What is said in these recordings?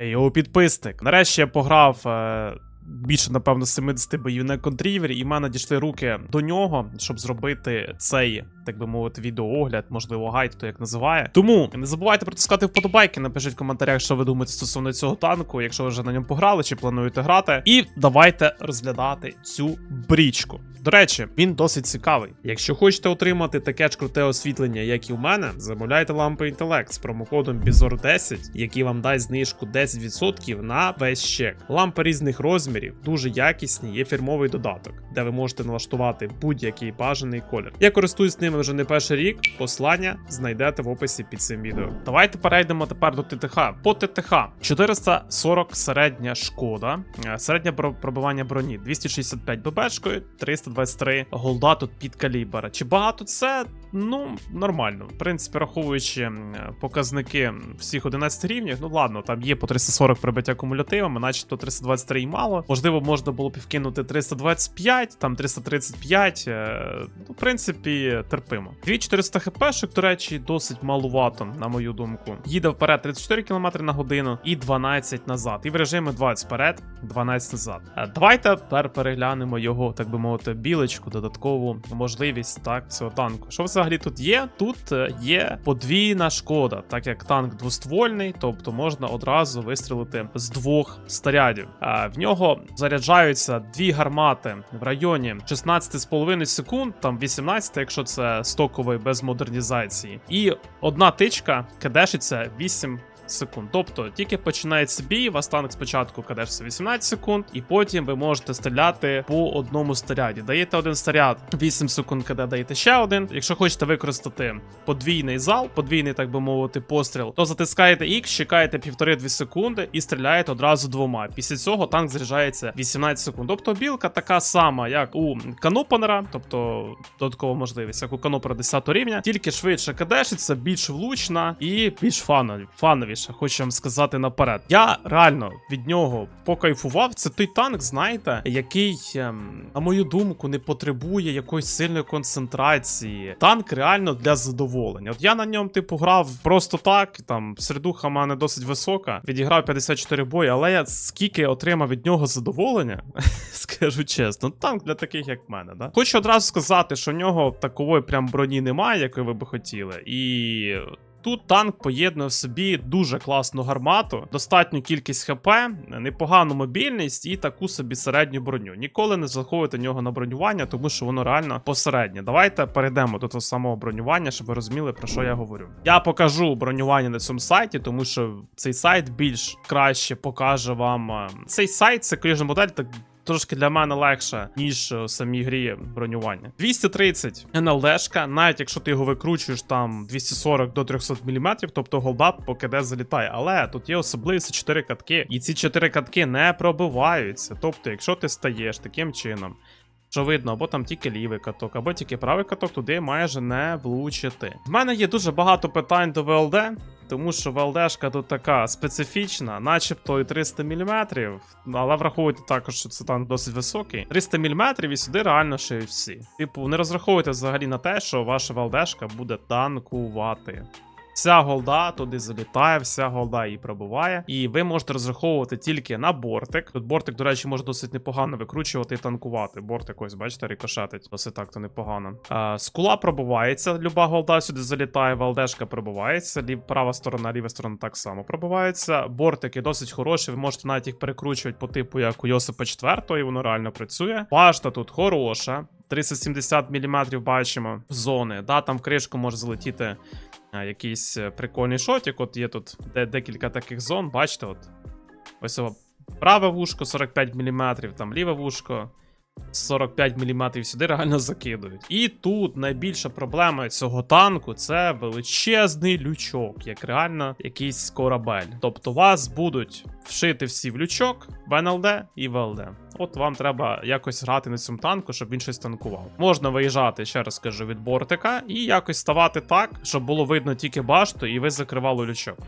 Його підписник. Нарешті я пограв. Е... Більше, напевно, 70 боїв на і мене дійшли руки до нього, щоб зробити цей, так би мовити, відеоогляд, можливо, гайд, хто як називає. Тому не забувайте протискати вподобайки, напишіть в коментарях, що ви думаєте стосовно цього танку, якщо ви вже на ньому пограли чи плануєте грати. І давайте розглядати цю брічку. До речі, він досить цікавий. Якщо хочете отримати таке ж круте освітлення, як і в мене, замовляйте лампи інтелект з промокодом BIZOR10, який вам дасть знижку 10% на весь чек. Лампи різних розмірів, дуже якісні, є фірмовий додаток, де ви можете налаштувати будь-який бажаний колір. Я користуюсь ними вже не перший рік. Послання знайдете в описі під цим відео. Давайте перейдемо тепер до ТТХ. По ТТХ 440 середня шкода, е, середнє пробивання броні 265 ББшкою, 323 голда тут під калібра. Чи багато це? Ну, нормально. В принципі, раховуючи показники всіх 11 рівнів, ну ладно, там є по 340 прибиття кумулятивами, начебто 323 і мало. Можливо, можна було б вкинути 325, там 335. е, Ну, в принципі, терпимо. 2400 хпшок, до речі, досить малувато, на мою думку. Їде вперед 34 км на годину і 12 назад. І в режимі 20 вперед, 12 назад. Е, Давайте тепер переглянемо його, так би мовити, білочку, додаткову можливість так цього танку. Що взагалі тут є? Тут е, є подвійна шкода, так як танк двоствольний, тобто можна одразу вистрілити з двох снарядів. В нього заряджаються дві гармати в районі 16,5 секунд, там 18, якщо це стоковий без модернізації, і одна тичка кедешиться 8 секунд. Тобто тільки починається бій, вас танк спочатку кадешиться 18 секунд, і потім ви можете стріляти по одному снаряді. Даєте один снаряд, 8 секунд, КД даєте ще один. Якщо хочете використати подвійний зал, подвійний, так би мовити, постріл, то затискаєте X, чекаєте 1,5-2 секунди і стріляєте одразу двома. Після цього танк заряджається 18 секунд. Тобто білка така сама, як у канопанера, тобто додаткова можливість, як у канопера 10 рівня, тільки швидше кадешиться, більш влучна і більш фанові, фановіша, хочу вам сказати наперед. Я реально від нього покайфував. Це той танк, знаєте, який, ем, на мою думку, не потребує якоїсь сильної концентрації. Танк реально для задоволення. От я на ньому, типу, грав просто так. Там середуха в мене досить висока. Відіграв 54 бої, але я скільки отримав від нього задоволення, скажу чесно, танк для таких, як мене. Да? Хочу одразу сказати, що в нього такової прям броні немає, якої ви би хотіли. І. Тут танк поєднує в собі дуже класну гармату, достатню кількість ХП, непогану мобільність і таку собі середню броню. Ніколи не заходите нього на бронювання, тому що воно реально посереднє. Давайте перейдемо до того самого бронювання, щоб ви розуміли, про що я говорю. Я покажу бронювання на цьому сайті, тому що цей сайт більш краще покаже вам. е, Цей сайт, це коліжна модель, так трошки для мене легше, ніж в самій грі бронювання. 230 НЛДшка, навіть якщо ти його викручуєш там 240 до 300 мм, тобто голдап по КД залітає. Але тут є особливість 4 катки, і ці 4 катки не пробиваються. Тобто, якщо ти стаєш таким чином. Що видно, або там тільки лівий каток, або тільки правий каток, туди майже не влучити. В мене є дуже багато питань до ВЛД, тому що ВЛДшка тут така специфічна, начебто і 300 мм, але враховуйте також, що це танк досить високий. 300 мм і сюди реально ще й всі. Типу, не розраховуйте взагалі на те, що ваша ВЛДшка буде танкувати. Вся голда туди залітає, вся голда її пробиває. І ви можете розраховувати тільки на бортик. Тут бортик, до речі, може досить непогано викручувати і танкувати. Бортик, ось, бачите, рикошетить. Досить так то непогано. А, скула пробивається, люба голда сюди залітає, валдешка пробивається. Лів, права сторона, ліва сторона так само пробивається. Бортики досить хороші, ви можете навіть їх перекручувати по типу, як у Йосипа 4, і воно реально працює. Башта тут хороша. 370 мм бачимо зони. Да, там в кришку може залетіти якийсь е, прикольний шотик. От є тут де, декілька таких зон, бачите, от. Ось праве вушко 45 мм, там ліве вушко 45 мм сюди реально закидують. І тут найбільша проблема цього танку це величезний лючок, як реально якийсь корабель. Тобто вас будуть вшити всі в лючок, в НЛД і ВЛД. От вам треба якось грати на цьому танку, щоб він щось танкував. Можна виїжджати, ще раз кажу, від бортика і якось ставати так, щоб було видно тільки башту, і ви закривали лючок.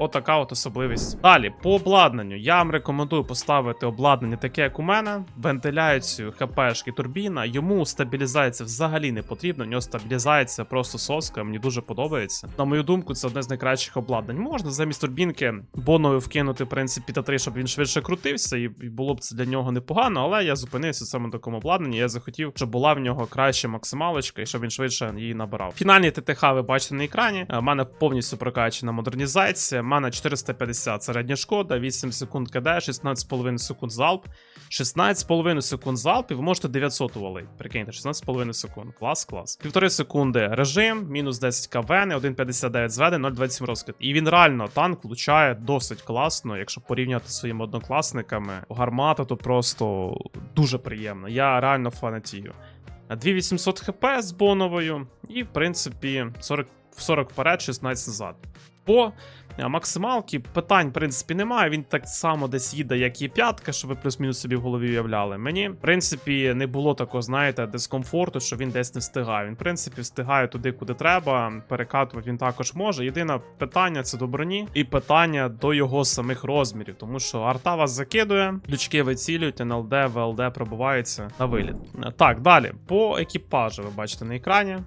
Отака от особливість. Далі, по обладнанню. Я вам рекомендую поставити обладнання таке, як у мене. Вентиляцію, ХПшки, турбіна. Йому стабілізація взагалі не потрібно. У нього стабілізація просто соска. Мені дуже подобається. На мою думку, це одне з найкращих обладнань. Можна замість турбінки бонові вкинути, в принципі, та 3 щоб він швидше крутився, і було б це для нього непогано, але я зупинився саме на такому обладнанні. Я захотів, щоб була в нього краща максималочка і щоб він швидше її набирав. Фінальні ТТХ ви бачите на екрані. У мене повністю прокачана модернізація. Мене 450 середня шкода, 8 секунд КД, 16,5 секунд залп, 16,5 секунд залп, і ви можете 900 увалити. Прикиньте, 16,5 секунд. Клас, клас. Півтори секунди режим, мінус 10 КВН, 1,59 зведе, 0,27 розкид. І він реально танк влучає досить класно, якщо порівняти зі своїми однокласниками. Гармата то просто дуже приємно. Я реально фанатію. 2800 хп з боновою, і, в принципі, 40, 40 вперед, 16 назад. По е, максималки питань, в принципі, немає. Він так само десь їде, як і п'ятка, щоб ви плюс-мінус собі в голові уявляли. Мені, в принципі, не було такого, знаєте, дискомфорту, що він десь не встигає. Він, в принципі, встигає туди, куди треба. Перекатувати він також може. Єдине питання це до броні і питання до його самих розмірів, тому що арта вас закидує, лючки вицілюють, НЛД, ВЛД пробувається на виліт. Так, далі. По екіпажу ви бачите на екрані.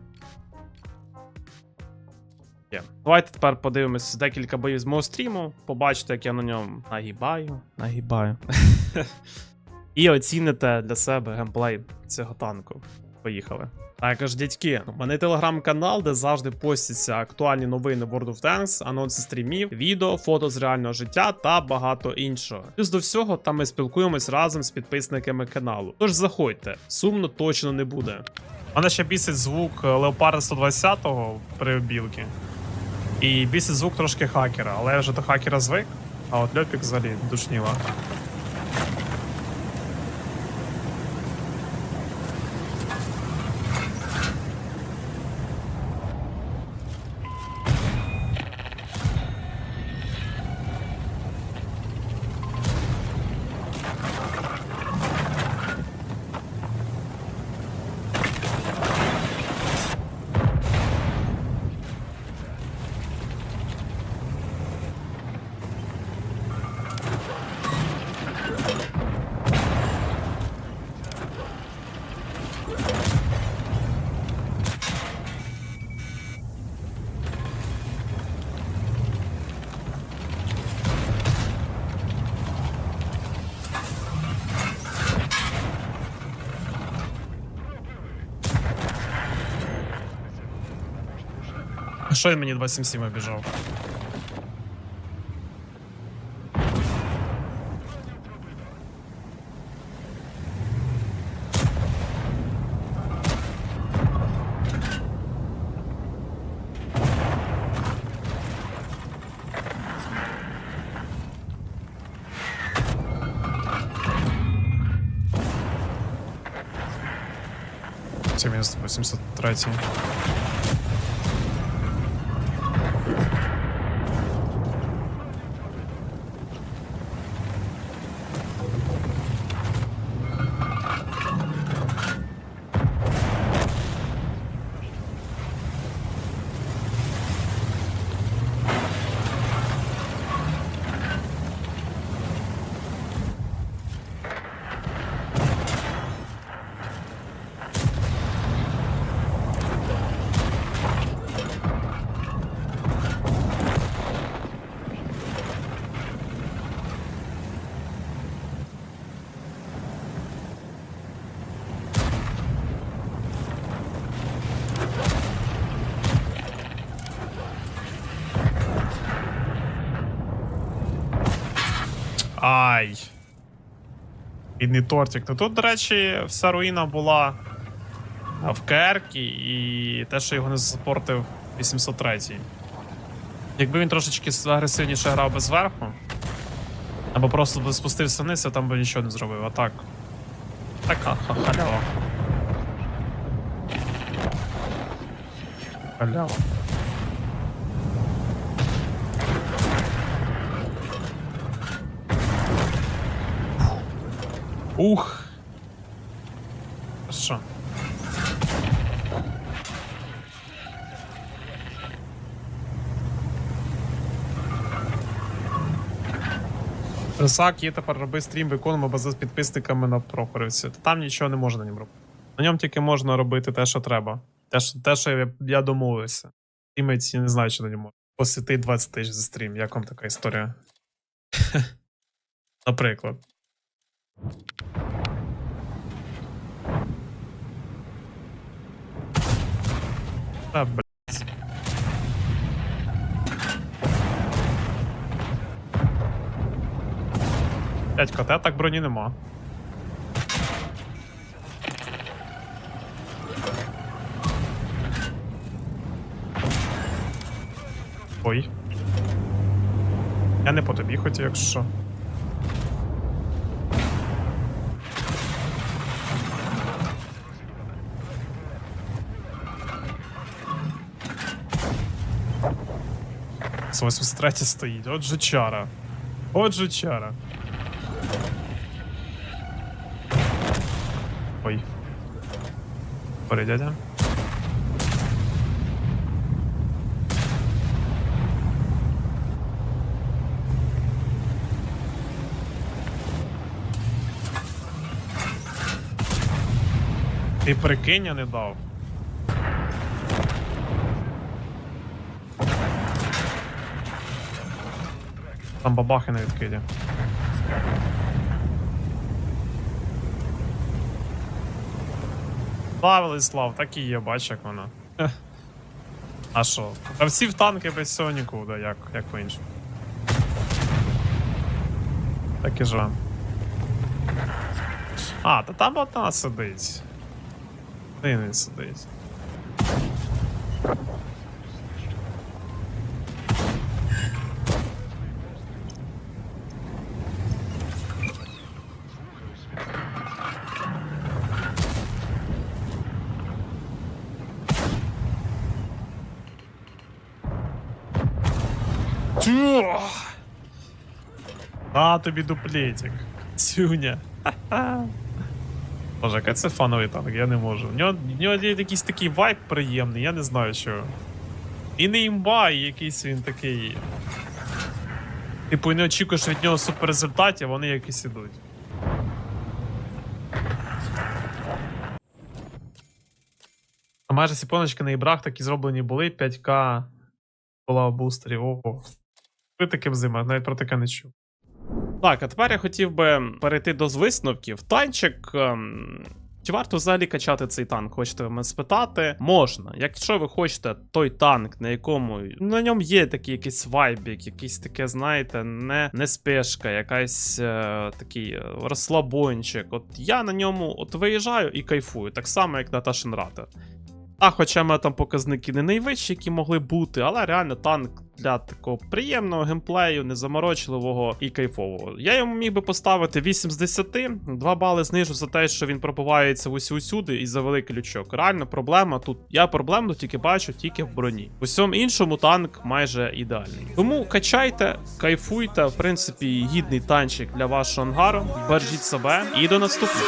Є. Давайте тепер подивимось декілька боїв з мого стріму. Побачите, як я на ньому нагибаю. Нагибаю. І оціните для себе геймплей цього танку. Поїхали. Також, дядьки, у мене телеграм-канал, де завжди постяться актуальні новини World of Tanks, анонси стрімів, відео, фото з реального життя та багато іншого. Плюс до всього, там ми спілкуємось разом з підписниками каналу. Тож заходьте, сумно точно не буде. Мене ще бісить звук Леопарда 120-го при білки. І бісить звук трошки хакера, але я вже до хакера звик, а от Льопік взагалі душніла. Що він мені 277 обіжав? Це мінус 803. Ай. Бідний тортик. Ну тут, до речі, вся руїна була в Керкі, і те, що його не запортив 803. Якби він трошечки агресивніше грав би зверху, або просто би спустився вниз, я там би нічого не зробив. А так. Така ха- халява. Халява. Ух. Хорошо. Рисак є тепер роби стрім виконуємо бази з підписниками на Прохорівці. Та там нічого не можна на ньому робити. На ньому тільки можна робити те, що треба. Те, що, те, що я, я домовився. Тімець, я не знаю, що на ньому. Посвяти 20 тисяч за стрім. Як вам така історія? Наприклад. Та, блядь. Дядько, та так броні нема. Ой. Я не по тобі хотів, якщо З 83 стоїть. От же чара. От же чара. Ой. Сорі, дядя. Ти прикинь, я не дав. Там бабахи на відкиді. Да, Владислав, так і є, бач, як воно. Хе. А що? Та всі в танки без цього нікуди, як, як по-іншому. Так і живем. А, та там одна сидить. Один сидить. Тю! На тобі дуплетик. Цюня. Боже, яка це фановий танк, я не можу. В нього, в нього є якийсь такий вайб приємний, я не знаю що. І не імба, і якийсь він такий. Типу, і не очікуєш від нього суперрезультатів, вони якісь ідуть. А майже всі поночки на ібрах такі зроблені були 5К була бустерів. Ого. Ви таким зима, навіть про таке не чув. Так, а тепер я хотів би перейти до висновків. Танчик. ем, Чи варто взагалі качати цей танк? Хочете мене спитати? Можна. Якщо ви хочете той танк, на якому на ньому є такий якийсь вайбік, якийсь таке, знаєте, не, не спешка, якась е, такий е, розслабончик. От я на ньому от виїжджаю і кайфую, так само, як на Ташенрата. А хоча в там показники не найвищі, які могли бути, але реально танк для такого приємного геймплею, незаморочливого і кайфового. Я йому міг би поставити 8 з 10, 2 бали знижу за те, що він пробивається усі усюди і за великий лючок. Реально проблема тут. Я проблему тільки бачу тільки в броні. В усьому іншому танк майже ідеальний. Тому качайте, кайфуйте, в принципі, гідний танчик для вашого ангару. Бережіть себе і до наступного.